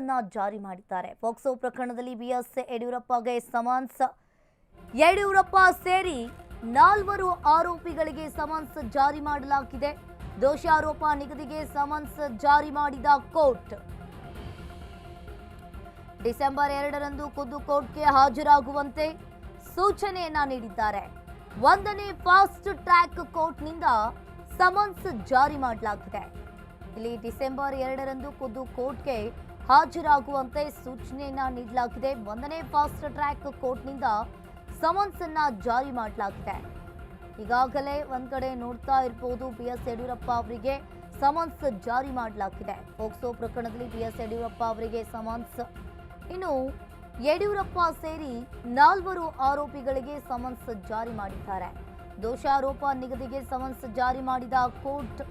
ಅನ್ನ ಜಾರಿ ಮಾಡಿದ್ದಾರೆ. ಪೋಕ್ಸೋ ಪ್ರಕರಣದಲ್ಲಿ ಬಿಎಸ್ ಯಡಿಯೂರಪ್ಪಗೆ ಸಮನ್ಸ್. ಯಡಿಯೂರಪ್ಪ ಸೇರಿ ನಾಲ್ವರು ಆರೋಪಿಗಳಿಗೆ ಸಮನ್ಸ್ ಜಾರಿ ಮಾಡಲಾಗಿದೆ. ದೋಷಾರೋಪ ನಿಗದಿಗೆ ಸಮನ್ಸ್ ಜಾರಿ ಮಾಡಿದ ಕೋರ್ಟ್. ಡಿಸೆಂಬರ್ ಎರಡರಂದು ಖುದ್ದು ಕೋರ್ಟ್ಗೆ ಹಾಜರಾಗುವಂತೆ ಸೂಚನೆಯನ್ನ ನೀಡಿದ್ದಾರೆ. ಒಂದನೇ ಫಾಸ್ಟ್ ಟ್ರ್ಯಾಕ್ ಕೋರ್ಟ್ನಿಂದ ಸಮನ್ಸ್ ಜಾರಿ ಮಾಡಲಾಗಿದೆ. ಇಲ್ಲಿ ಡಿಸೆಂಬರ್ ಎರಡರಂದು ಖುದ್ದು ಕೋರ್ಟ್ಗೆ ಹಾಜರಾಗುವಂತೆ ಸೂಚನೆಯನ್ನ ನೀಡಲಾಗಿದೆ. ಒಂದನೇ ಫಾಸ್ಟ್ ಟ್ರ್ಯಾಕ್ ಕೋರ್ಟ್ನಿಂದ ಸಮನ್ಸ್ ಅನ್ನ ಜಾರಿ ಮಾಡಲಾಗಿದೆ. ಈಗಾಗಲೇ ಒಂದ್ ಕಡೆ ನೋಡ್ತಾ ಇರಬಹುದು ಬಿ ಎಸ್ ಯಡಿಯೂರಪ್ಪ ಅವರಿಗೆ ಸಮನ್ಸ್ ಜಾರಿ ಮಾಡಲಾಗಿದೆ. ಪೋಕ್ಸೋ ಪ್ರಕರಣದಲ್ಲಿ ಬಿ ಎಸ್ ಯಡಿಯೂರಪ್ಪ ಅವರಿಗೆ ಸಮನ್ಸ್. ಇನ್ನು ಯಡಿಯೂರಪ್ಪ ಸೇರಿ ನಾಲ್ವರು ಆರೋಪಿಗಳಿಗೆ ಸಮನ್ಸ್ ಜಾರಿ ಮಾಡಿದ್ದಾರೆ. ದೋಷಾರೋಪ ನಿಗದಿಗೆ ಸಮನ್ಸ್ ಜಾರಿ ಮಾಡಿದ ಕೋರ್ಟ್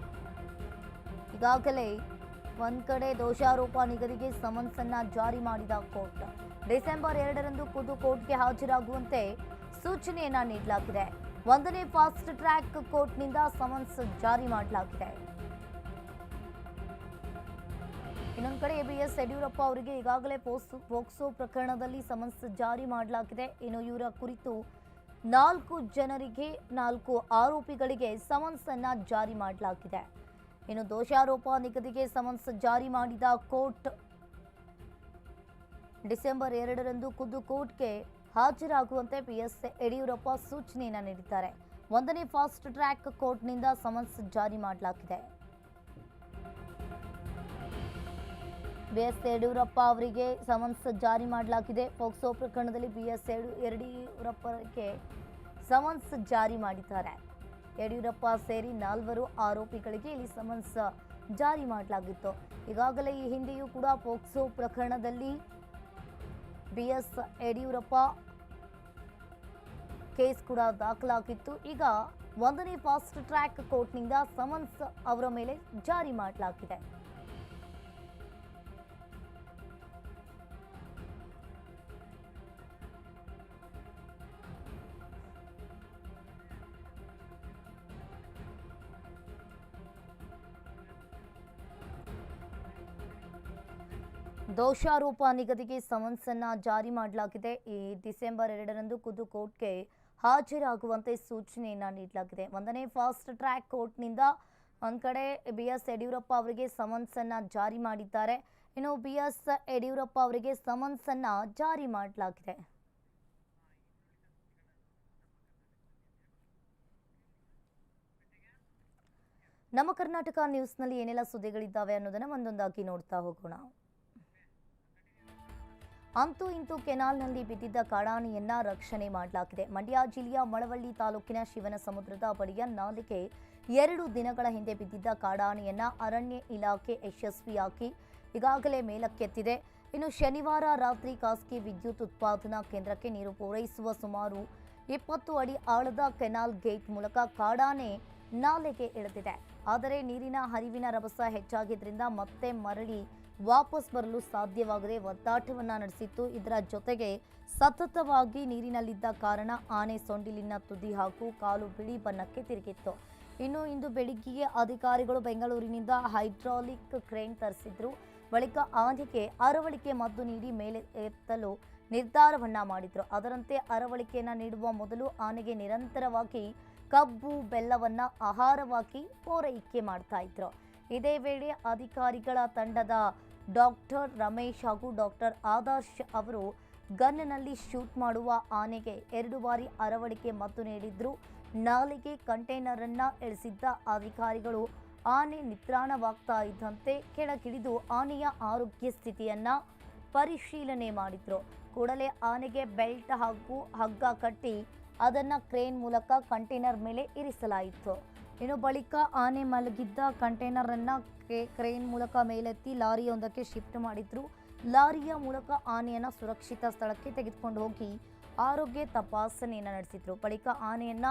ಈಗಾಗಲೇ ಒಂದ್ ಕಡೆ ದೋಷಾರೋಪ ನಿಗದಿಗೆ ಸಮನ್ಸ್ ಅನ್ನ ಜಾರಿ ಮಾಡಿದ ಕೋರ್ಟ್. ಡಿಸೆಂಬರ್ ಎರಡರಂದು ಖುದ್ದು ಕೋರ್ಟ್ಗೆ ಹಾಜರಾಗುವಂತೆ ಸೂಚನೆಯನ್ನ ನೀಡಲಾಗಿದೆ. ಒಂದನೇ ಫಾಸ್ಟ್ ಟ್ರ್ಯಾಕ್ ಕೋರ್ಟ್ನಿಂದ ಸಮನ್ಸ್ ಜಾರಿ ಮಾಡಲಾಗಿದೆ. ಇನ್ನೊಂದು ಕಡೆ ಎಬಿಎಸ್ ಯಡಿಯೂರಪ್ಪ ಅವರಿಗೆ ಈಗಾಗಲೇ ಪೋಸ್ ಪೋಕ್ಸೋ ಪ್ರಕರಣದಲ್ಲಿ ಸಮನ್ಸ್ ಜಾರಿ ಮಾಡಲಾಗಿದೆ. ಇನ್ನು ಇವರ ಕುರಿತು ನಾಲ್ಕು ಜನರಿಗೆ ನಾಲ್ಕು ಆರೋಪಿಗಳಿಗೆ ಸಮನ್ಸ್ ಅನ್ನ ಜಾರಿ ಮಾಡಲಾಗಿದೆ. ಇನ್ನು ದೋಷಾರೋಪ ನಿಗದಿಗೆ ಸಮನ್ಸ್ ಜಾರಿ ಮಾಡಿದ ಕೋರ್ಟ್. ಡಿಸೆಂಬರ್ ಎರಡರಂದು ಖುದ್ದು ಕೋರ್ಟ್ಗೆ ಹಾಜರಾಗುವಂತೆ ಪಿಎಸ್ ಯಡಿಯೂರಪ್ಪ ಸೂಚನೆಯನ್ನು ನೀಡಿದ್ದಾರೆ. ಒಂದನೇ ಫಾಸ್ಟ್ ಟ್ರ್ಯಾಕ್ ಕೋರ್ಟ್ನಿಂದ ಸಮನ್ಸ್ ಜಾರಿ ಮಾಡಲಾಗಿದೆ. ಬಿಎಸ್ ಯಡಿಯೂರಪ್ಪ ಅವರಿಗೆ ಸಮನ್ಸ್ ಜಾರಿ ಮಾಡಲಾಗಿದೆ. ಪೋಕ್ಸೋ ಪ್ರಕರಣದಲ್ಲಿ ಬಿಎಸ್ ಯಡಿಯೂರಪ್ಪಗೆ ಸಮನ್ಸ್ ಜಾರಿ ಮಾಡಿದ್ದಾರೆ. ಯಡಿಯೂರಪ್ಪ ಸೇರಿ ನಾಲ್ವರು ಆರೋಪಿಗಳಿಗೆ ಇಲ್ಲಿ ಸಮನ್ಸ್ ಜಾರಿ ಮಾಡಲಾಗಿತ್ತು. ಈಗಾಗಲೇ ಈ ಹಿಂದೆಯೂ ಕೂಡ ಪೋಕ್ಸೋ ಪ್ರಕರಣದಲ್ಲಿ ಬಿಎಸ್ ಯಡಿಯೂರಪ್ಪ ಕೇಸ್ ಕೂಡ ದಾಖಲಾಗಿತ್ತು. ಈಗ ಒಂದನೇ ಫಾಸ್ಟ್ ಟ್ರ್ಯಾಕ್ ಕೋರ್ಟ್ನಿಂದ ಸಮನ್ಸ್ ಅವರ ಮೇಲೆ ಜಾರಿ ಮಾಡಲಾಗಿದೆ. ದೋಷಾರೋಪ ನಿಗದಿಗೆ ಸಮನ್ಸ್ ಅನ್ನ ಜಾರಿ ಮಾಡಲಾಗಿದೆ. ಈ ಡಿಸೆಂಬರ್ ಎರಡರಂದು ಖುದ್ದು ಕೋರ್ಟ್ಗೆ ಹಾಜರಾಗುವಂತೆ ಸೂಚನೆಯನ್ನ ನೀಡಲಾಗಿದೆ. ಒಂದನೇ ಫಾಸ್ಟ್ ಟ್ರ್ಯಾಕ್ ಕೋರ್ಟ್ನಿಂದ ಒಂದು ಕಡೆ ಬಿ ಎಸ್ ಯಡಿಯೂರಪ್ಪ ಅವರಿಗೆ ಸಮನ್ಸ್ ಅನ್ನ ಜಾರಿ ಮಾಡಿದ್ದಾರೆ. ಇನ್ನು ಬಿ ಎಸ್ ಯಡಿಯೂರಪ್ಪ ಅವರಿಗೆ ಸಮನ್ಸ್ ಅನ್ನ ಜಾರಿ ಮಾಡಲಾಗಿದೆ. ನಮ್ಮ ಕರ್ನಾಟಕ ನ್ಯೂಸ್ನಲ್ಲಿ ಏನೆಲ್ಲ ಸುದ್ದಿಗಳಿದ್ದಾವೆ ಅನ್ನೋದನ್ನು ಒಂದೊಂದಾಗಿ ನೋಡ್ತಾ ಹೋಗೋಣ. ಅಂತೂ ಇಂತೂ ಕೆನಾಲ್ನಲ್ಲಿ ಬಿದ್ದಿದ್ದ ಕಾಡಾನೆಯನ್ನ ರಕ್ಷಣೆ ಮಾಡಲಾಗಿದೆ. ಮಂಡ್ಯ ಜಿಲ್ಲೆಯ ಮಳವಳ್ಳಿ ತಾಲೂಕಿನ ಶಿವನ ಸಮುದ್ರದ ಬಳಿಯ ನಾಲೆಗೆ ಎರಡು ದಿನಗಳ ಹಿಂದೆ ಬಿದ್ದಿದ್ದ ಕಾಡಾನೆಯನ್ನ ಅರಣ್ಯ ಇಲಾಖೆ ಯಶಸ್ವಿಯಾಗಿ ಈಗಾಗಲೇ ಮೇಲಕ್ಕೆತ್ತಿದೆ. ಇನ್ನು ಶನಿವಾರ ರಾತ್ರಿ ಖಾಸಗಿ ವಿದ್ಯುತ್ ಉತ್ಪಾದನಾ ಕೇಂದ್ರಕ್ಕೆ ನೀರು ಪೂರೈಸುವ ಸುಮಾರು ಇಪ್ಪತ್ತು ಅಡಿ ಆಳದ ಕೆನಾಲ್ ಗೇಟ್ ಮೂಲಕ ಕಾಡಾನೆ ನಾಲೆಗೆ ಇಳಿದಿದೆ. ಆದರೆ ನೀರಿನ ಹರಿವಿನ ರಭಸ ಹೆಚ್ಚಾಗಿದ್ದರಿಂದ ಮತ್ತೆ ಮರಳಿ ವಾಪಸ್ ಬರಲು ಸಾಧ್ಯವಾಗದೆ ಒದ್ದಾಟವನ್ನ ನಡೆಸಿತ್ತು. ಇದರ ಜೊತೆಗೆ ಸತತವಾಗಿ ನೀರಿನಲ್ಲಿದ್ದ ಕಾರಣ ಆನೆ ಸೊಂಡಿಲಿನ ತುದಿ ಹಾಗೂ ಕಾಲು ಬಿಳಿ ಬಣ್ಣಕ್ಕೆ ತಿರುಗಿತ್ತು. ಇನ್ನು ಇಂದು ಬೆಳಿಗ್ಗೆ ಅಧಿಕಾರಿಗಳು ಬೆಂಗಳೂರಿನಿಂದ ಹೈಡ್ರಾಲಿಕ್ ಕ್ರೇನ್ ತರಿಸಿದ್ರು. ಬಳಿಕ ಆನೆಗೆ ಅರವಳಿಕೆ ಮದ್ದು ನೀಡಿ ಮೇಲೆ ಎತ್ತಲು ನಿರ್ಧಾರವನ್ನ ಮಾಡಿದ್ರು. ಅದರಂತೆ ಅರವಳಿಕೆಯನ್ನ ನೀಡುವ ಮೊದಲು ಆನೆಗೆ ನಿರಂತರವಾಗಿ ಕಬ್ಬು, ಬೆಲ್ಲವನ್ನ ಆಹಾರವಾಗಿ ಪೂರೈಕೆ ಮಾಡ್ತಾ ಇದ್ರು. ಇದೇ ವೇಳೆ ಅಧಿಕಾರಿಗಳ ತಂಡದ ಡಾಕ್ಟರ್ ರಮೇಶ್ ಹಾಗೂ ಡಾಕ್ಟರ್ ಆದರ್ಶ್ ಅವರು ಗನ್ನಲ್ಲಿ ಶೂಟ್ ಮಾಡುವ ಆನೆಗೆ ಎರಡು ಬಾರಿ ಅರವಳಿಕೆ ಮದ್ದು ನೀಡಿದ್ರು. ನಾಲಿಗೆ ಕಂಟೈನರ್ ಅನ್ನ ಇಳಿಸಿದ್ದ ಅಧಿಕಾರಿಗಳು ಆನೆ ನಿತ್ರಾಣವಾಗ್ತಾ ಇದ್ದಂತೆ ಕೆಳಗಿಳಿದು ಆನೆಯ ಆರೋಗ್ಯ ಸ್ಥಿತಿಯನ್ನ ಪರಿಶೀಲನೆ ಮಾಡಿದ್ರು. ಕೂಡಲೇ ಆನೆಗೆ ಬೆಲ್ಟ್ ಹಾಗೂ ಹಗ್ಗ ಕಟ್ಟಿ ಅದನ್ನ ಕ್ರೇನ್ ಮೂಲಕ ಕಂಟೈನರ್ ಮೇಲೆ ಇರಿಸಲಾಯಿತು. ಇನ್ನು ಬಳಿಕ ಆನೆ ಮಲಗಿದ್ದ ಕಂಟೈನರ್ ಅನ್ನ ಕ್ರೇ- ಕ್ರೇನ್ ಮೂಲಕ ಮೇಲೆತ್ತಿ ಲಾರಿಯೊಂದಕ್ಕೆ ಶಿಫ್ಟ್ ಮಾಡಿದ್ರು. ಲಾರಿಯ ಮೂಲಕ ಆನೆಯನ್ನ ಸುರಕ್ಷಿತ ಸ್ಥಳಕ್ಕೆ ತೆಗೆದುಕೊಂಡು ಹೋಗಿ ಆರೋಗ್ಯ ತಪಾಸಣೆಯನ್ನು ನಡೆಸಿದ್ರು. ಬಳಿಕ ಆನೆಯನ್ನ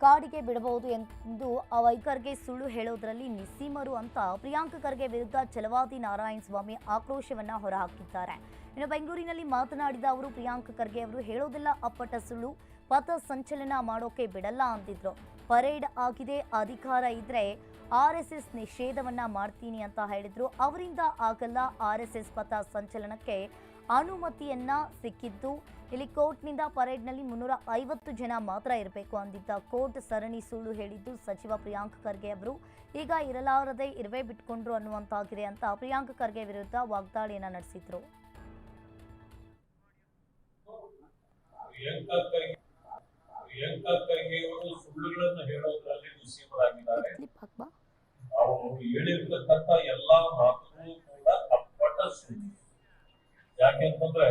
ಕಾಡಿಗೆ ಬಿಡಬಹುದು ಎಂದು ಆ ವೈಖರ್ಗೆ ಸುಳ್ಳು ಹೇಳೋದ್ರಲ್ಲಿ ನಿಸ್ಸೀಮರು ಅಂತ ಪ್ರಿಯಾಂಕ ಖರ್ಗೆ ವಿರುದ್ಧ ಚಲವಾದಿ ನಾರಾಯಣ ಸ್ವಾಮಿ ಆಕ್ರೋಶವನ್ನ ಹೊರಹಾಕಿದ್ದಾರೆ. ಇನ್ನು ಬೆಂಗಳೂರಿನಲ್ಲಿ ಮಾತನಾಡಿದ ಅವರು, ಪ್ರಿಯಾಂಕ ಖರ್ಗೆ ಅವರು ಹೇಳೋದೆಲ್ಲ ಅಪ್ಪಟ ಸುಳ್ಳು. ಪಥ ಸಂಚಲನ ಮಾಡೋಕೆ ಬಿಡಲ್ಲ ಅಂತಿದ್ರು. ಪರೇಡ್ ಆಗಿದೆ. ಅಧಿಕಾರ ಇದ್ರೆ ಆರ್ ಎಸ್ ಎಸ್ ನಿಷೇಧವನ್ನ ಮಾಡ್ತೀನಿ ಅಂತ ಹೇಳಿದ್ರು. ಅವರಿಂದ ಆಗಲ್ಲ ಆರ್ ಎಸ್ ಎಸ್ ಪಥ ಸಂಚಲನಕ್ಕೆ ಅನುಮತಿಯನ್ನ ಸಿಕ್ಕಿದ್ದು. ಇಲ್ಲಿ ಕೋರ್ಟ್ನಿಂದ ಪರೇಡ್ನಲ್ಲಿ ಮುನ್ನೂರ ಐವತ್ತು ಜನ ಮಾತ್ರ ಇರಬೇಕು ಅಂದಿದ್ದ ಕೋರ್ಟ್ ಸರಣಿ ಸುಳ್ಳು ಹೇಳಿದ್ದು ಸಚಿವ ಪ್ರಿಯಾಂಕ್ ಖರ್ಗೆ ಅವರು. ಈಗ ಇರಲಾರದೆ ಇರುವೆ ಬಿಟ್ಕೊಂಡ್ರು ಅನ್ನುವಂತಾಗಿದೆ ಅಂತ ಪ್ರಿಯಾಂಕ್ ಖರ್ಗೆ ವಿರುದ್ಧ ವಾಗ್ದಾಳಿಯನ್ನ ನಡೆಸಿದ್ರು. ಪ್ರಿಯಾಂಕಾ ಖರ್ಗೆ ಅವರು ಸುಳ್ಳುಗಳನ್ನು ಹೇಳೋದ್ರಲ್ಲಿ ಹಾಕ್ಬಾ. ಅವರು ಹೇಳಿರ್ತಕ್ಕಂಥ ಎಲ್ಲಾ ಮಾತುಗಳು ಕೂಡ ಅಪ್ಪಟ ಸುಳ್ಳು. ಯಾಕೆಂತಂದ್ರೆ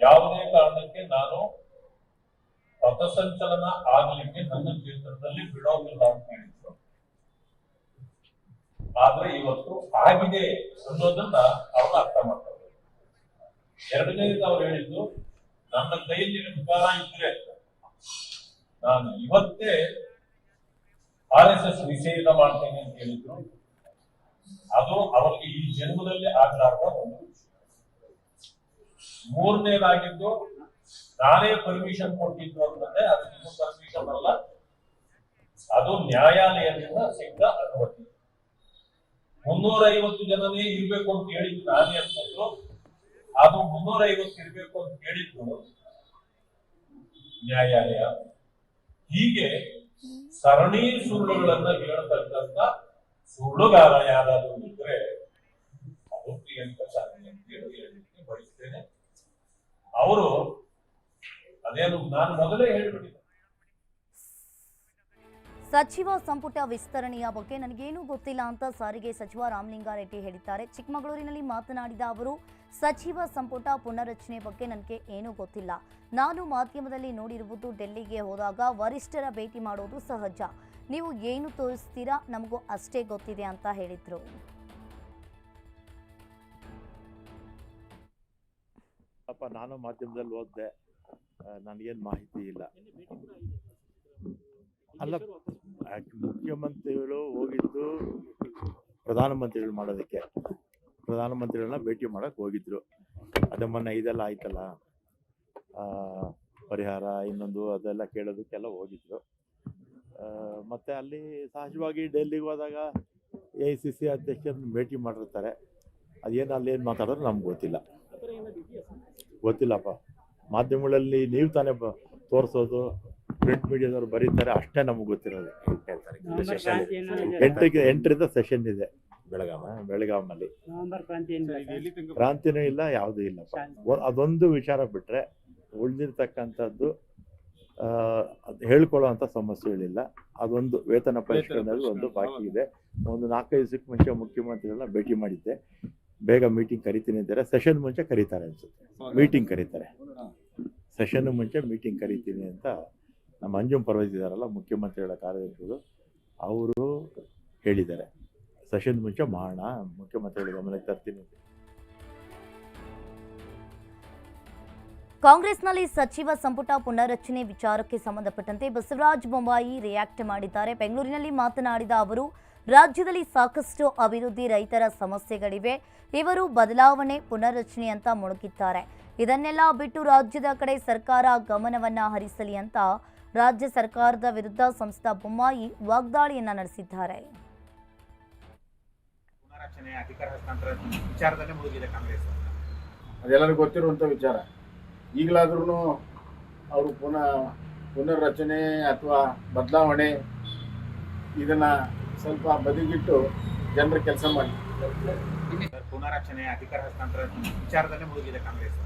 ಯಾವುದೇ ಕಾರಣಕ್ಕೆ ನಾನು ಪಥಸಂಚಲನ ಆಗ್ಲಿಕ್ಕೆ ನನ್ನ ಕ್ಷೇತ್ರದಲ್ಲಿ ಬಿಡೋದಿಲ್ಲ ಅಂತ ಹೇಳಿದ್ರು. ಆದ್ರೆ ಇವತ್ತು ಆಗಿದೆ ಅನ್ನೋದನ್ನ ಅವರು ಅರ್ಥ ಮಾಡ್ತಾರೆ ಎರಡನೇದು ಅವ್ರು ಹೇಳಿದ್ದು ನನ್ನ ಕೈಯಲ್ಲಿ ಅಧಿಕಾರ ಇದ್ರೆ ನಾನು ಇವತ್ತೇ ಆರ್ ಎಸ್ ಎಸ್ ನಿಷೇಧ ಮಾಡ್ತೇನೆ ಅಂತ ಹೇಳಿದ್ರು. ಅದು ಅವರಿಗೆ ಈ ಜನ್ಮದಲ್ಲಿ ಆಗಲಾರದ ಒಂದು. ಮೂರನೇದಾಗಿದ್ದು ನಾನೇ ಪರ್ಮಿಷನ್ ಕೊಟ್ಟಿದ್ದು ಅಂತಂದ್ರೆ ಅದು ನಿಮ್ಮ ಪರ್ಮಿಷನ್ ಅಲ್ಲ ಅದು ನ್ಯಾಯಾಲಯದಿಂದ ಸಿಕ್ಕ ಅನುಮತಿ. ಮುನ್ನೂರೈವತ್ತು ಜನನೇ ಇರ್ಬೇಕು ಅಂತ ಹೇಳಿದ್ದು ನಾನೇ ಅಂತಂದ್ರು ಅದು ಮುನ್ನೂರೈವತ್ತು ಇರ್ಬೇಕು ಅಂತ ಹೇಳಿದ್ದು ನ್ಯಾಯಾಲಯ ಹೀಗೆ ಸರಣಿ ಸುಳ್ಳುಗಳನ್ನ ಹೇಳ್ತಕ್ಕಂಥ ಸುಳ್ಳುಗಾರ ಯಾರಾದರೂ ಇದ್ರೆ ಅದು ಪ್ರಿಯಾಂಕಾ ಚಾರ್ಜಿ ಅಂತ ಹೇಳಿ ಹೇಳಲಿಕ್ಕೆ ಬಯಸ್ತೇನೆ. ಅವರು ಅದೇನು, ನಾನು ಮೊದಲೇ ಹೇಳ್ಬಿಟ್ಟಿದ್ದೆ. ಸಚಿವ ಸಂಪುಟ ವಿಸ್ತರಣೆಯ ಬಗ್ಗೆ ನನಗೇನೂ ಗೊತ್ತಿಲ್ಲ ಅಂತ ಸಾರಿಗೆ ಸಚಿವ ರಾಮಲಿಂಗಾರೆಡ್ಡಿ ಹೇಳಿದ್ದಾರೆ. ಚಿಕ್ಕಮಗಳೂರಿನಲ್ಲಿ ಮಾತನಾಡಿದ ಅವರು ಸಚಿವ ಸಂಪುಟ ಪುನರ್ರಚನೆ ಬಗ್ಗೆ ನನಗೆ ಏನೂ ಗೊತ್ತಿಲ್ಲ. ನಾನು ಮಾಧ್ಯಮದಲ್ಲಿ ನೋಡಿರುವುದು ಡೆಲ್ಲಿಗೆ ಹೋದಾಗ ವರಿಷ್ಠರ ಭೇಟಿ ಮಾಡೋದು ಸಹಜ. ನೀವು ಏನು ತೋರಿಸ್ತೀರಾ? ನಮಗೂ ಅಷ್ಟೇ ಗೊತ್ತಿದೆ ಅಂತ ಹೇಳಿದರು. ಪಾಪ ನಾನು ಮಾಧ್ಯಮದಲ್ಲಿ ಓದಿದೆ ನನಗೇನು ಮಾಹಿತಿ ಇಲ್ಲ. ಅಲ್ಲ ಮುಖ್ಯಮಂತ್ರಿಗಳು ಹೋಗಿದ್ದು ಪ್ರಧಾನಮಂತ್ರಿಗಳು ಮಾಡೋದಕ್ಕೆ. ಪ್ರಧಾನಮಂತ್ರಿಗಳನ್ನ ಭೇಟಿ ಮಾಡೋಕ್ಕೆ ಹೋಗಿದ್ರು. ಅದೇ ಮೊನ್ನೆ ಇದೆಲ್ಲ ಆಯ್ತಲ್ಲ? ಪರಿಹಾರ ಇನ್ನೊಂದು ಅದೆಲ್ಲ ಕೇಳೋದಕ್ಕೆಲ್ಲ ಹೋಗಿದ್ರು. ಮತ್ತು ಅಲ್ಲಿ ಸಹಜವಾಗಿ ಡೆಲ್ಲಿಗೆ ಹೋದಾಗ ಎ ಐ ಸಿ ಸಿ ಅಧ್ಯಕ್ಷರನ್ನ ಭೇಟಿ ಮಾಡಿರ್ತಾರೆ. ಅದೇನು ಅಲ್ಲಿ ಏನು ಮಾತಾಡೋದು ನಮ್ಗೆ ಗೊತ್ತಿಲ್ಲ. ಗೊತ್ತಿಲ್ಲಪ್ಪ. ಮಾಧ್ಯಮಗಳಲ್ಲಿ ನೀವು ತಾನೇ ತೋರಿಸೋದು. ಪ್ರಿಂಟ್ ಮೀಡಿಯಾದವ್ರು ಬರೀತಾರೆ ಅಷ್ಟೇ ನಮ್ಗೆ ಗೊತ್ತಿರೋದು. ಇದೆ. ಎಂಟಕ್ಕೆ ಎಂಟರಿಂದ ಸೆಷನ್ ಇದೆ. ಬೆಳಗಾವ. ಬೆಳಗಾವ್ನಲ್ಲಿ? ಕ್ರಾಂತಿನೂ ಇಲ್ಲ ಯಾವುದೂ ಇಲ್ಲ ಅದೊಂದು ವಿಚಾರ ಬಿಟ್ಟರೆ ಉಳಿದಿರ್ತಕ್ಕಂಥದ್ದು ಅದು ಹೇಳ್ಕೊಳ್ಳೋವಂಥ ಸಮಸ್ಯೆಗಳಿಲ್ಲ. ಅದೊಂದು ವೇತನ ಪರಿಷ್ಕರಣೆಯಲ್ಲಿ ಒಂದು ಬಾಕಿ ಇದೆ. ಒಂದು ನಾಲ್ಕೈದು ದಿವಸಕ್ಕೆ ಮುಂಚೆ ಮುಖ್ಯಮಂತ್ರಿಗಳನ್ನ ಭೇಟಿ ಮಾಡಿದ್ದೆ. ಬೇಗ ಮೀಟಿಂಗ್ ಕರಿತೀನಿ ಅಂತಾರೆ. ಸೆಷನ್ ಮುಂಚೆ ಕರೀತಾರೆ ಅನ್ಸುತ್ತೆ. ಮೀಟಿಂಗ್ ಕರೀತಾರೆ. ಸೆಷನ್ ಮುಂಚೆ ಮೀಟಿಂಗ್ ಕರಿತೀನಿ ಅಂತ ನಮ್ಮ ಅಂಜುಮ್ ಪರ್ವತ್ ಇದಾರಲ್ಲ ಮುಖ್ಯಮಂತ್ರಿಗಳ ಕಾರ್ಯದರ್ಶಿಗಳು, ಅವರು ಹೇಳಿದ್ದಾರೆ. ಸೆಷನ್ ಮುಂಚೆ ಮಾಡೋಣ ಮುಖ್ಯಮಂತ್ರಿಗಳ ಗಮನಕ್ಕೆ ತರ್ತೀನಿ. ಕಾಂಗ್ರೆಸ್ನಲ್ಲಿ ಸಚಿವ ಸಂಪುಟ ಪುನರ್ರಚನೆ ವಿಚಾರಕ್ಕೆ ಸಂಬಂಧಪಟ್ಟಂತೆ ಬಸವರಾಜ ಬೊಮ್ಮಾಯಿ ರಿಯಾಕ್ಟ್ ಮಾಡಿದ್ದಾರೆ. ಬೆಂಗಳೂರಿನಲ್ಲಿ ಮಾತನಾಡಿದ ಅವರು, ರಾಜ್ಯದಲ್ಲಿ ಸಾಕಷ್ಟು ಅಭಿವೃದ್ಧಿ ರೈತರ ಸಮಸ್ಯೆಗಳಿವೆ. ಇವರು ಬದಲಾವಣೆ, ಪುನರ್ರಚನೆ ಅಂತ ಮುಳುಗಿದ್ದಾರೆ. ಇದನ್ನೆಲ್ಲ ಬಿಟ್ಟು ರಾಜ್ಯದ ಕಡೆ ಸರ್ಕಾರ ಗಮನವನ್ನ ಹರಿಸಲಿ ಅಂತ ರಾಜ್ಯ ಸರ್ಕಾರದ ವಿರುದ್ಧ ಸಂಸ್ಥಾ ಬೊಮ್ಮಾಯಿ ವಾಗ್ದಾಳಿಯನ್ನ ನಡೆಸಿದ್ದಾರೆ. ಅದೆಲ್ಲರಿಗೂ ಗೊತ್ತಿರುವಂಥ ವಿಚಾರ. ಈಗಲಾದ್ರೂ ಅವರು ಪುನಃ ಪುನರ್ರಚನೆ ಅಥವಾ ಬದಲಾವಣೆ ಇದನ್ನು ಸ್ವಲ್ಪ ಬದಿಗಿಟ್ಟು ಜನರ ಕೆಲಸ ಮಾಡಿ. ಪುನರ್ರಚನೆ ಅಧಿಕಾರ ಹಸ್ತಾಂತರ ವಿಚಾರದಲ್ಲೇ ಮುಳುಗಿದೆ ಕಾಂಗ್ರೆಸ್.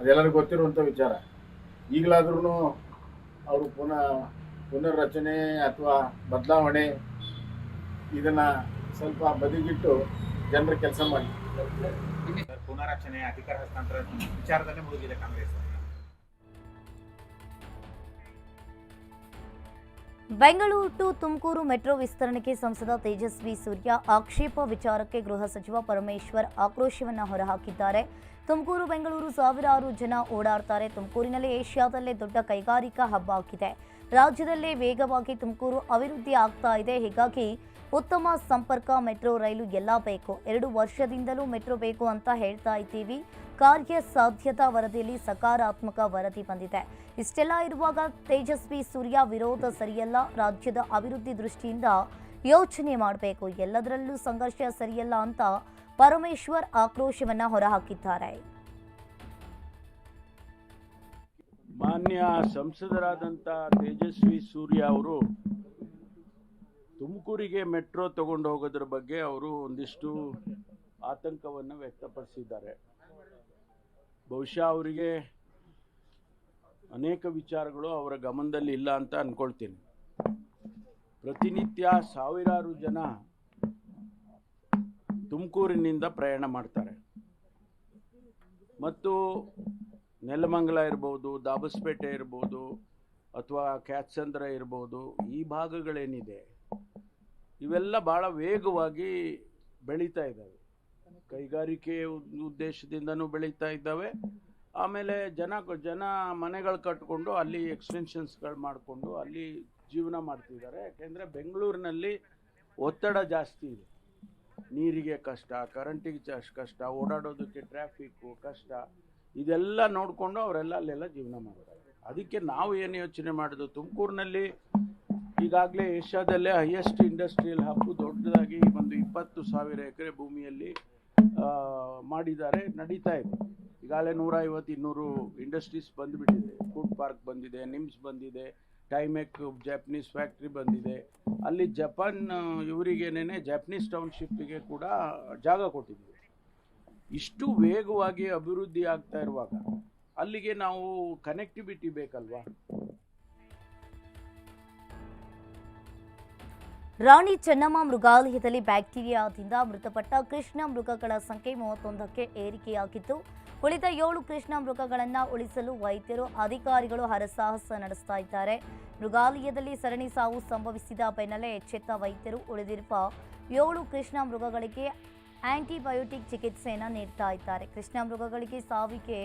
ಅದೆಲ್ಲರಿಗೂ ಗೊತ್ತಿರುವಂಥ ವಿಚಾರ. ಈಗಲಾದ್ರೂ ಅವರು ಪುನಃ ಪುನರ್ರಚನೆ ಅಥವಾ ಬದಲಾವಣೆ ಇದನ್ನ ಸ್ವಲ್ಪ ಬದಿಗಿಟ್ಟು ಜನರ ಕೆಲಸ ಮಾಡಿ. ಪುನರಚನೆ ಅಧಿಕಾರ ಹಸ್ತಾಂತರ ವಿಚಾರದಲ್ಲೇ ಮುಳುಗಿದೆ ಕಾಂಗ್ರೆಸ್. ಬೆಂಗಳೂರು ಟು ತುಮಕೂರು ಮೆಟ್ರೋ ವಿಸ್ತರಣೆಗೆ ಸಂಸದ ತೇಜಸ್ವಿ ಸೂರ್ಯ ಆಕ್ಷೇಪ ವಿಚಾರಕ್ಕೆ ಗೃಹ ಸಚಿವ ಪರಮೇಶ್ವರ್ ಆಕ್ರೋಶವನ್ನು ಹೊರಹಾಕಿದ್ದಾರೆ. ತುಮಕೂರು, ಬೆಂಗಳೂರು ಸಾವಿರಾರು ಜನ ಓಡಾಡ್ತಾರೆ. ತುಮಕೂರಿನಲ್ಲಿ ಏಷ್ಯಾದಲ್ಲೇ ದೊಡ್ಡ ಕೈಗಾರಿಕಾ ಹಬ್ಬ ಆಗಿದೆ. ರಾಜ್ಯದಲ್ಲೇ ವೇಗವಾಗಿ ತುಮಕೂರು ಅಭಿವೃದ್ಧಿ ಆಗ್ತಾ ಇದೆ. ಹೀಗಾಗಿ ಉತ್ತಮ ಸಂಪರ್ಕ ಮೆಟ್ರೋ ರೈಲು ಎಲ್ಲ ಬೇಕು. ಎರಡು ವರ್ಷದಿಂದಲೂ ಮೆಟ್ರೋ ಬೇಕು ಅಂತ ಹೇಳ್ತಾ ಇದ್ದೀವಿ. ಕಾರ್ಯ ಸಾಧ್ಯತಾ ವರದಿಯಲ್ಲಿ ಸಕಾರಾತ್ಮಕ ವರದಿ ಬಂದಿದೆ. ಇಷ್ಟೆಲ್ಲ ಇರುವಾಗ ತೇಜಸ್ವಿ ಸೂರ್ಯ ವಿರೋಧ ಸರಿಯಲ್ಲ. ರಾಜ್ಯದ ಅಭಿವೃದ್ಧಿ ದೃಷ್ಟಿಯಿಂದ ಯೋಚನೆ ಮಾಡಬೇಕು. ಎಲ್ಲದರಲ್ಲೂ ಸಂಘರ್ಷ ಸರಿಯಲ್ಲ ಅಂತ ಪರಮೇಶ್ವರ್ ಆಕ್ರೋಶವನ್ನ ಹೊರಹಾಕಿದ್ದಾರೆ. ಮಾನ್ಯ ಸಂಸದರಾದಂಥ ತೇಜಸ್ವಿ ಸೂರ್ಯ ಅವರು ತುಮಕೂರಿಗೆ ಮೆಟ್ರೋ ತಗೊಂಡು ಹೋಗೋದ್ರ ಬಗ್ಗೆ ಅವರು ಒಂದಿಷ್ಟು ಆತಂಕವನ್ನು ವ್ಯಕ್ತಪಡಿಸಿದ್ದಾರೆ. ಬಹುಶಃ ಅವರಿಗೆ ಅನೇಕ ವಿಚಾರಗಳು ಅವರ ಗಮನದಲ್ಲಿ ಇಲ್ಲ ಅಂತ ಅಂದ್ಕೊಳ್ತೀನಿ ಪ್ರತಿನಿತ್ಯ ಸಾವಿರಾರು ಜನ ತುಮಕೂರಿನಿಂದ ಪ್ರಯಾಣ ಮಾಡ್ತಾರೆ. ಮತ್ತು ನೆಲಮಂಗಲ ಇರ್ಬೋದು, ದಾಬಸ್ಪೇಟೆ ಇರ್ಬೋದು, ಅಥವಾ ಕ್ಯಾತ್ಸಂದ್ರ ಇರ್ಬೋದು, ಈ ಭಾಗಗಳೇನಿದೆ ಇವೆಲ್ಲ ಭಾಳ ವೇಗವಾಗಿ ಬೆಳೀತಾ ಇದ್ದಾವೆ. ಕೈಗಾರಿಕೆ ಉದ್- ಉದ್ದೇಶದಿಂದನೂ ಬೆಳೀತಾ ಇದ್ದಾವೆ. ಆಮೇಲೆ ಜನ ಜನ ಮನೆಗಳು ಕಟ್ಕೊಂಡು ಅಲ್ಲಿ ಎಕ್ಸ್ಟೆನ್ಷನ್ಸ್ಗಳು ಮಾಡಿಕೊಂಡು ಅಲ್ಲಿ ಜೀವನ ಮಾಡ್ತಿದ್ದಾರೆ. ಯಾಕೆಂದರೆ ಬೆಂಗಳೂರಿನಲ್ಲಿ ಒತ್ತಡ ಜಾಸ್ತಿ ಇದೆ. ನೀರಿಗೆ ಕಷ್ಟ ಕರೆಂಟಿಗೆ ಜಾಸ್ತಿ ಕಷ್ಟ, ಓಡಾಡೋದಕ್ಕೆ ಟ್ರಾಫಿಕ್ಕು ಕಷ್ಟ, ಇದೆಲ್ಲ ನೋಡಿಕೊಂಡು ಅವರೆಲ್ಲ ಅಲ್ಲೆಲ್ಲ ಜೀವನ ಮಾಡ್ತಾರೆ. ಅದಕ್ಕೆ ನಾವು ಏನು ಯೋಚನೆ ಮಾಡೋದು ತುಮಕೂರಿನಲ್ಲಿ ಈಗಾಗಲೇ ಏಷ್ಯಾದಲ್ಲೇ ಹೈಯೆಸ್ಟ್ ಇಂಡಸ್ಟ್ರಿಯಲ್ ಹಬ್ ದೊಡ್ಡದಾಗಿ ಒಂದು ಇಪ್ಪತ್ತು ಸಾವಿರ ಎಕರೆ ಭೂಮಿಯಲ್ಲಿ ಮಾಡಿದ್ದಾರೆ, ನಡೀತಾ ಇದೆ. ಈಗಾಗಲೇ ನೂರ ಐವತ್ತು ಇನ್ನೂರು ಇಂಡಸ್ಟ್ರೀಸ್ ಬಂದುಬಿಟ್ಟಿದೆ. ಫುಡ್ ಪಾರ್ಕ್ ಬಂದಿದೆ ನಿಮ್ಸ್ ಬಂದಿದೆ ಟೈಮೆಕ್ ಜಪನೀಸ್ ಫ್ಯಾಕ್ಟ್ರಿ ಬಂದಿದೆ. ಅಲ್ಲಿ ಜಪಾನ್ ಇವರಿಗೇನೇ ಜಪನೀಸ್ ಟೌನ್ಶಿಪ್ಪಿಗೆ ಕೂಡ ಜಾಗ ಕೊಟ್ಟಿದ್ದೀವಿ. ಇಷ್ಟು ವೇಗವಾಗಿ ಅಭಿವೃದ್ಧಿ ಆಗ್ತಾ ಇರುವಾಗ ಅಲ್ಲಿಗೆ ನಾವು ಕನೆಕ್ಟಿವಿಟಿ ಬೇಕಲ್ವಾ? ರಾಣಿ ಚೆನ್ನಮ್ಮ ಮೃಗಾಲಯದಲ್ಲಿ ಬ್ಯಾಕ್ಟೀರಿಯಾದಿಂದ ಮೃತಪಟ್ಟ ಕೃಷ್ಣ ಮೃಗಗಳ ಸಂಖ್ಯೆ ಮೂವತ್ತೊಂದಕ್ಕೆ ಏರಿಕೆಯಾಗಿದ್ದು, ಉಳಿದ ಏಳು ಕೃಷ್ಣ ಮೃಗಗಳನ್ನು ಉಳಿಸಲು ವೈದ್ಯರು, ಅಧಿಕಾರಿಗಳು ಹರಸಾಹಸ ನಡೆಸ್ತಾ ಇದ್ದಾರೆ. ಮೃಗಾಲಯದಲ್ಲಿ ಸರಣಿ ಸಾವು ಸಂಭವಿಸಿದ ಬೆನ್ನಲ್ಲೇ ಎಚ್ಚೆತ್ತ ವೈದ್ಯರು ಉಳಿದಿರುವ ಏಳು ಕೃಷ್ಣ ಮೃಗಗಳಿಗೆ ಆಂಟಿಬಯೋಟಿಕ್ ಚಿಕಿತ್ಸೆಯನ್ನು ನೀಡ್ತಾ ಇದ್ದಾರೆ. ಕೃಷ್ಣ ಮೃಗಗಳಿಗೆ ಸಾವಿಗೆ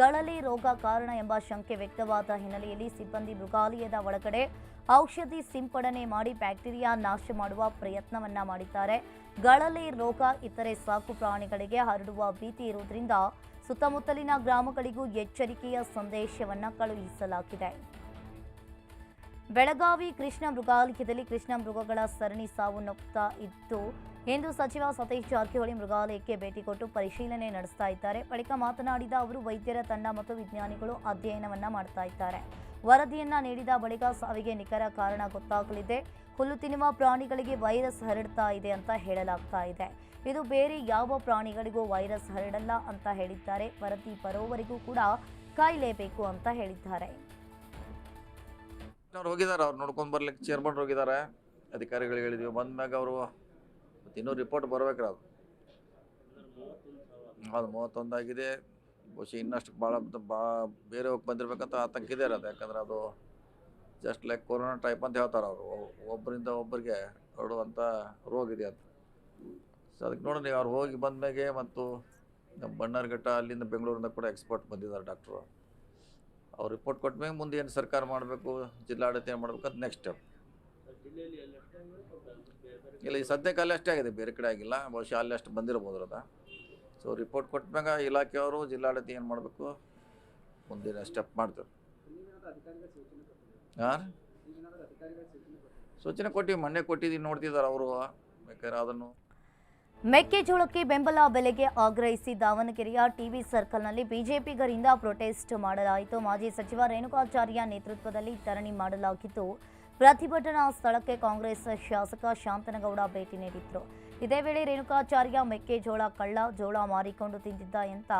ಗಳಲೆ ರೋಗ ಕಾರಣ ಎಂಬ ಶಂಕೆ ವ್ಯಕ್ತವಾದ ಹಿನ್ನೆಲೆಯಲ್ಲಿ ಸಿಬ್ಬಂದಿ ಮೃಗಾಲಯದ ಒಳಗಡೆ ಔಷಧಿ ಸಿಂಪಡಣೆ ಮಾಡಿ ಬ್ಯಾಕ್ಟೀರಿಯಾ ನಾಶ ಮಾಡುವ ಪ್ರಯತ್ನವನ್ನ ಮಾಡಿದ್ದಾರೆ. ಗಳಲೆ ರೋಗ, ಇತರೆ ಸಾಕು ಪ್ರಾಣಿಗಳಿಗೆ ಹರಡುವ ಭೀತಿ ಇರುವುದರಿಂದ ಸುತ್ತಮುತ್ತಲಿನ ಗ್ರಾಮಗಳಿಗೂ ಎಚ್ಚರಿಕೆಯ ಸಂದೇಶವನ್ನ ಕಳುಹಿಸಲಾಗಿದೆ. ಬೆಳಗಾವಿ ಕೃಷ್ಣ ಮೃಗಾಲಯದಲ್ಲಿ ಕೃಷ್ಣ ಮೃಗಗಳ ಸರಣಿ ಸಾವು ಇತ್ತು ಎಂದು ಸಚಿವ ಸತೀಶ್ ಜಾರಕಿಹೊಳಿ ಮೃಗಾಲಯಕ್ಕೆ ಭೇಟಿ ಕೊಟ್ಟು ಪರಿಶೀಲನೆ ನಡೆಸ್ತಾ ಇದ್ದಾರೆ. ಬಳಿಕ ಮಾತನಾಡಿದ ಅವರು, ವೈದ್ಯರ ತಂಡ ಮತ್ತು ವಿಜ್ಞಾನಿಗಳು ಅಧ್ಯಯನವನ್ನ ಮಾಡ್ತಾ ಇದ್ದಾರೆ. ವರದಿಯನ್ನ ನೀಡಿದ ಬಳಿಕ ಸಾವಿಗೆ ನಿಖರ ಕಾರಣ ಗೊತ್ತಾಗಲಿದೆ. ಹುಲ್ಲು ತಿನ್ನುವ ಪ್ರಾಣಿಗಳಿಗೆ ವೈರಸ್ ಹರಡ್ತಾ ಇದೆ ಅಂತ ಹೇಳಲಾಗ್ತಾ ಇದೆ. ಇದು ಬೇರೆ ಯಾವ ಪ್ರಾಣಿಗಳಿಗೂ ವೈರಸ್ ಹರಡಲ್ಲ ಅಂತ ಹೇಳಿದ್ದಾರೆ. ವರದಿ ಬರೋವರೆಗೂ ಕೂಡ ಕಾಯಲೇಬೇಕು ಅಂತ ಹೇಳಿದ್ದಾರೆ. ಅವ್ರು ಹೋಗಿದ್ದಾರೆ, ಅವ್ರು ನೋಡ್ಕೊಂಡು ಬರ್ಲಿಕ್ಕೆ ಚೇರ್ಮನ್ ಹೋಗಿದ್ದಾರೆ. ಅಧಿಕಾರಿಗಳು ಹೇಳಿದ್ವಿ, ಬಂದ್ಮ್ಯಾಗ ಅವರು ಇನ್ನೂ ರಿಪೋರ್ಟ್ ಬರ್ಬೇಕ್ರಿ ಅದು. ಅದು ಮೂವತ್ತೊಂದಾಗಿದೆ. ಬಹುಶಃ ಇನ್ನಷ್ಟು ಭಾಳ ಬಾ, ಬೇರೆ ಹೋಗಿ ಬಂದಿರಬೇಕಂತ ಆತಂಕ ಇದೆ ಇರೋದು ಯಾಕಂದ್ರೆ ಅದು ಜಸ್ಟ್ ಲೈಕ್ ಕೊರೋನಾ ಟೈಪ್ ಅಂತ ಹೇಳ್ತಾರೆ ಅವರು. ಒಬ್ಬರಿಂದ ಒಬ್ಬರಿಗೆ ಹರಡುವಂಥ ರೋಗ ಇದೆ ಅಂತ ಸೊ ಅದಕ್ಕೆ ನೋಡಿ, ನೀವು ಅವ್ರು ಹೋಗಿ ಬಂದ್ಮ್ಯಾಗೆ ಮತ್ತು ನಮ್ಮ ಬಣ್ಣಾರ್ಘಟ್ಟ ಅಲ್ಲಿಂದ ಬೆಂಗಳೂರಿಂದ ಕೂಡ ಎಕ್ಸ್ಪರ್ಟ್ ಬಂದಿದ್ದಾರೆ ಡಾಕ್ಟ್ರು ಅವ್ರು. ರಿಪೋರ್ಟ್ ಕೊಟ್ಟ ಮೇಲೆ ಮುಂದೆ ಏನು ಸರ್ಕಾರ ಮಾಡಬೇಕು, ಜಿಲ್ಲಾಡಳಿತ ಏನು ಮಾಡಬೇಕು ಅಂತ ನೆಕ್ಸ್ಟ್ ಸ್ಟೆಪ್ ಇಲ್ಲ, ಈ ಸದ್ಯಕ್ಕೆ ಅಲ್ಲಿ ಅಷ್ಟೇ ಆಗಿದೆ, ಬೇರೆ ಕಡೆ ಆಗಿಲ್ಲ. ಬಹುಶಃ ಅಲ್ಲಿ ಅಷ್ಟು ಬಂದಿರ್ಬೋದು ಅದ ಸೊ ರಿಪೋರ್ಟ್ ಕೊಟ್ಟ ಮ್ಯಾಗ ಇಲಾಖೆಯವರು ಜಿಲ್ಲಾಡಳಿತ ಏನು ಮಾಡಬೇಕು? ಮುಂದಿನ ಸ್ಟೆಪ್ ಮಾಡ್ತಾರೆ. ಹಾಂ ಸೂಚನೆ ಕೊಟ್ಟಿವಿ ಮೊನ್ನೆ ಕೊಟ್ಟಿದ್ದೀನಿ ನೋಡ್ತಿದ್ದಾರೆ ಅವರು. ಬೇಕಾದ್ರೆ ಅದನ್ನು ಮೆಕ್ಕೆಜೋಳಕ್ಕೆ ಬೆಂಬಲ ಬೆಲೆಗೆ ಆಗ್ರಹಿಸಿ ದಾವಣಗೆರೆಯ ಟಿವಿ ಸರ್ಕಲ್ನಲ್ಲಿ ಬಿಜೆಪಿಗರಿಂದ ಪ್ರೊಟೆಸ್ಟ್ ಮಾಡಲಾಯಿತು. ಮಾಜಿ ಸಚಿವ ರೇಣುಕಾಚಾರ್ಯ ನೇತೃತ್ವದಲ್ಲಿ ಧರಣಿ ಮಾಡಲಾಗಿತ್ತು. ಪ್ರತಿಭಟನಾ ಸ್ಥಳಕ್ಕೆ ಕಾಂಗ್ರೆಸ್ ಶಾಸಕ ಶಾಂತನಗೌಡ ಭೇಟಿ ನೀಡಿದ್ರು. ಇದೇ ವೇಳೆ ರೇಣುಕಾಚಾರ್ಯ ಮೆಕ್ಕೆಜೋಳ, ಕಳ್ಳ ಜೋಳ ಮಾರಿಕೊಂಡು ತಿಂದಿದ್ದ ಎಂತ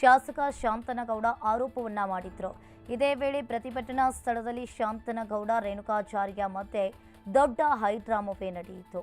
ಶಾಸಕ ಶಾಂತನಗೌಡ ಆರೋಪವನ್ನ ಮಾಡಿದ್ರು. ಇದೇ ವೇಳೆ ಪ್ರತಿಭಟನಾ ಸ್ಥಳದಲ್ಲಿ ಶಾಂತನಗೌಡ, ರೇಣುಕಾಚಾರ್ಯ ಮತ್ತೆ ದೊಡ್ಡ ಹೈಡ್ರಾಮವೇ ನಡೆಯಿತು.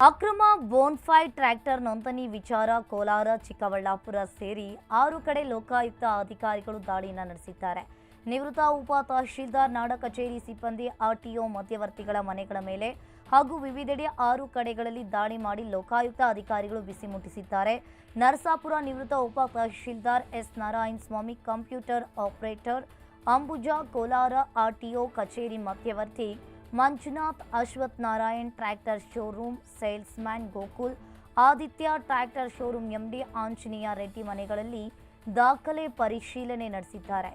ಅಕ್ರಮ ಬೋನ್ಫೈ ಟ್ರ್ಯಾಕ್ಟರ್ ನೋಂದಣಿ ವಿಚಾರ ಕೋಲಾರ, ಚಿಕ್ಕಬಳ್ಳಾಪುರ ಸೇರಿ ಆರು ಕಡೆ ಲೋಕಾಯುಕ್ತ ಅಧಿಕಾರಿಗಳು ದಾಳಿಯನ್ನು ನಡೆಸಿದ್ದಾರೆ. ನಿವೃತ್ತ ಉಪ ತಹಶೀಲ್ದಾರ್ ನಾಡ ಕಚೇರಿ ಸಿಬ್ಬಂದಿ, ಆರ್ಟಿಒ ಮಧ್ಯವರ್ತಿಗಳ ಮನೆಗಳ ಮೇಲೆ ಹಾಗೂ ವಿವಿಧೆಡೆ ಆರು ಕಡೆಗಳಲ್ಲಿ ದಾಳಿ ಮಾಡಿ ಲೋಕಾಯುಕ್ತ ಅಧಿಕಾರಿಗಳು ಬಿಸಿ ಮುಟ್ಟಿಸಿದ್ದಾರೆ. ನರಸಾಪುರ ನಿವೃತ್ತ ಉಪ tahsildar S Narayana Swamy, computer operator Ambuja Kolar, RTO ಕಚೇರಿ ಮಧ್ಯವರ್ತಿ Manjunath, Ashwath Narayan, tractor showroom salesman Gokul, Aditya tractor showroom MD Anjaneya Reddy ಮನೆಗಳಲ್ಲಿ ದಾಖಲೆ ಪರಿಶೀಲನೆ ನಡೆಸಿದ್ದಾರೆ.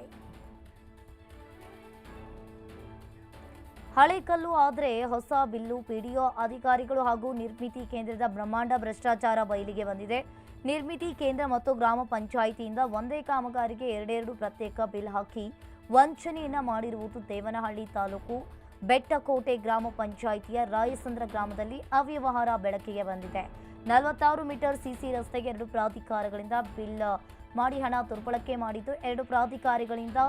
ಹಳೆ ಕಲ್ಲು ಆದರೆ ಹೊಸ ಬಿಲ್ಲು, ಪಿಡಿಒ ಅಧಿಕಾರಿಗಳು ಹಾಗೂ ನಿರ್ಮಿತಿ ಕೇಂದ್ರದ ಬ್ರಹ್ಮಾಂಡ ಭ್ರಷ್ಟಾಚಾರ ಬಯಲಿಗೆ ಬಂದಿದೆ. ನಿರ್ಮಿತಿ ಕೇಂದ್ರ ಮತ್ತು ಗ್ರಾಮ ಪಂಚಾಯಿತಿಯಿಂದ ಒಂದೇ ಕಾಮಗಾರಿಗೆ ಎರಡೆರಡು ಪ್ರತ್ಯೇಕ ಬಿಲ್ ಹಾಕಿ ವಂಚನೆಯನ್ನ ಮಾಡಿರುವುದು ದೇವನಹಳ್ಳಿ ತಾಲೂಕು ಬೆಟ್ಟಕೋಟೆ ಗ್ರಾಮ ಪಂಚಾಯಿತಿಯ ರಾಯಸಂದ್ರ ಗ್ರಾಮದಲ್ಲಿ ಅವ್ಯವಹಾರ ಬೆಳಕಿಗೆ ಬಂದಿದೆ. ನಲವತ್ತಾರು ಮೀಟರ್ ಸಿಸಿ ರಸ್ತೆಗೆ ಎರಡು ಪ್ರಾಧಿಕಾರಗಳಿಂದ ಬಿಲ್ ಮಾಡಿ ಹಣ ದುರ್ಬಳಕೆ ಮಾಡಿದ್ದು, ಎರಡು ಪ್ರಾಧಿಕಾರಿಗಳಿಂದ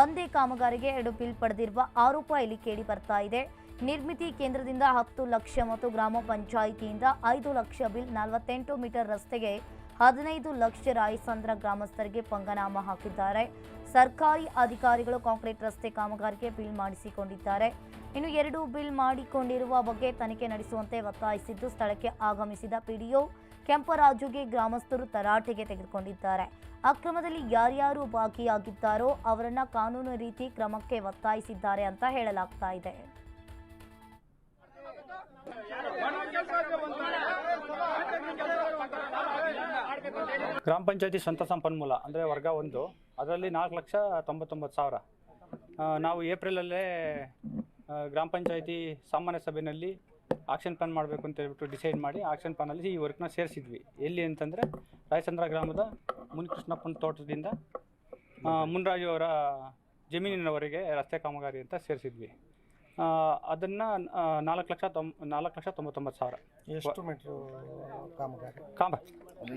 ಒಂದೇ ಕಾಮಗಾರಿಗೆ ಎರಡು ಬಿಲ್ ಪಡೆದಿರುವ ಆರೋಪ ಇಲ್ಲಿ ಕೇಳಿ ಬರ್ತಾ ಇದೆ. ನಿರ್ಮಿತಿ ಕೇಂದ್ರದಿಂದ ಹತ್ತು ಲಕ್ಷ ಮತ್ತು ಗ್ರಾಮ ಪಂಚಾಯಿತಿಯಿಂದ ಐದು ಲಕ್ಷ ಬಿಲ್, ನಲವತ್ತೆಂಟು ಮೀಟರ್ ರಸ್ತೆಗೆ ಹದಿನೈದು ಲಕ್ಷ ರಾಯಸಂದ್ರ ಗ್ರಾಮಸ್ಥರಿಗೆ ಪಂಗನಾಮ ಹಾಕಿದ್ದಾರೆ. ಸರ್ಕಾರಿ ಅಧಿಕಾರಿಗಳು ಕಾಂಕ್ರೀಟ್ ರಸ್ತೆ ಕಾಮಗಾರಿಗೆ ಬಿಲ್ ಮಾಡಿಸಿಕೊಂಡಿದ್ದಾರೆ. ಇನ್ನು ಎರಡು ಬಿಲ್ ಮಾಡಿಕೊಂಡಿರುವ ಬಗ್ಗೆ ತನಿಖೆ ನಡೆಸುವಂತೆ ಒತ್ತಾಯಿಸಿದ್ದು, ಸ್ಥಳಕ್ಕೆ ಆಗಮಿಸಿದ ಪಿಡಿಒ ಕೆಂಪರಾಜುಗೆ ಗ್ರಾಮಸ್ಥರು ತರಾಟೆಗೆ ತೆಗೆದುಕೊಂಡಿದ್ದಾರೆ. ಅಕ್ರಮದಲ್ಲಿ ಯಾರ್ಯಾರು ಭಾಗಿಯಾಗಿದ್ದಾರೋ ಅವರನ್ನ ಕಾನೂನು ರೀತಿ ಕ್ರಮಕ್ಕೆ ಒತ್ತಾಯಿಸಿದ್ದಾರೆ ಅಂತ ಹೇಳಲಾಗ್ತಾ ಇದೆ. ಗ್ರಾಮ ಪಂಚಾಯತಿ ಸ್ವಂತ ಸಂಪನ್ಮೂಲ, ಅಂದ್ರೆ ವರ್ಗ ಒಂದು. ಅದರಲ್ಲಿ ನಾಲ್ಕು ಲಕ್ಷ ತೊಂಬತ್ತೊಂಬತ್ತು ಸಾವಿರ. ನಾವು ಏಪ್ರಿಲಲ್ಲೇ ಗ್ರಾಮ ಪಂಚಾಯತಿ ಸಾಮಾನ್ಯ ಸಭೆಯಲ್ಲಿ ಆಕ್ಷನ್ ಪ್ಲಾನ್ ಮಾಡಬೇಕು ಅಂತ ಹೇಳ್ಬಿಟ್ಟು ಡಿಸೈಡ್ ಮಾಡಿ ಆಕ್ಷನ್ ಪ್ಲಾನಲ್ಲಿ ಈ ವರ್ಕ್ನ ಸೇರಿಸಿದ್ವಿ. ಎಲ್ಲಿ ಅಂತಂದರೆ ರಾಯಚಂದ್ರ ಗ್ರಾಮದ ಮುನಿಕೃಷ್ಣಪ್ಪನ ತೋಟದಿಂದ ಮುನ್ರಾಜು ಅವರ ಜಮೀನಿನವರೆಗೆ ರಸ್ತೆ ಕಾಮಗಾರಿ ಅಂತ ಸೇರಿಸಿದ್ವಿ. ಅದನ್ನು ನಾಲ್ಕು ಲಕ್ಷ ತೊಂಬ ನಾಲ್ಕು ಲಕ್ಷ ತೊಂಬತ್ತೊಂಬತ್ತು ಸಾವಿರ. ಎಷ್ಟು ಮೀಟ್ರು ಕಾಮಗಾರಿ? ಕಾಮ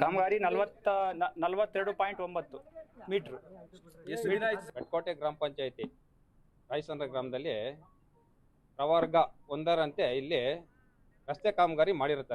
ಕಾಮಗಾರಿ ನಲವತ್ತ ನಲವತ್ತೆರಡು ಪಾಯಿಂಟ್ ಒಂಬತ್ತು. ಮೀಟ್ರು. ಬೆಟ್ಕೋಟೆ ಗ್ರಾಮ ಪಂಚಾಯತಿ ರಾಯಚಂದ್ರ ಗ್ರಾಮದಲ್ಲಿ ಪ್ರವರ್ಗ ಒಂದರಂತೆ ಇಲ್ಲಿ ರಸ್ತೆ ಕಾಮಗಾರಿ ಮಾಡಿರುತ್ತಾರೆ.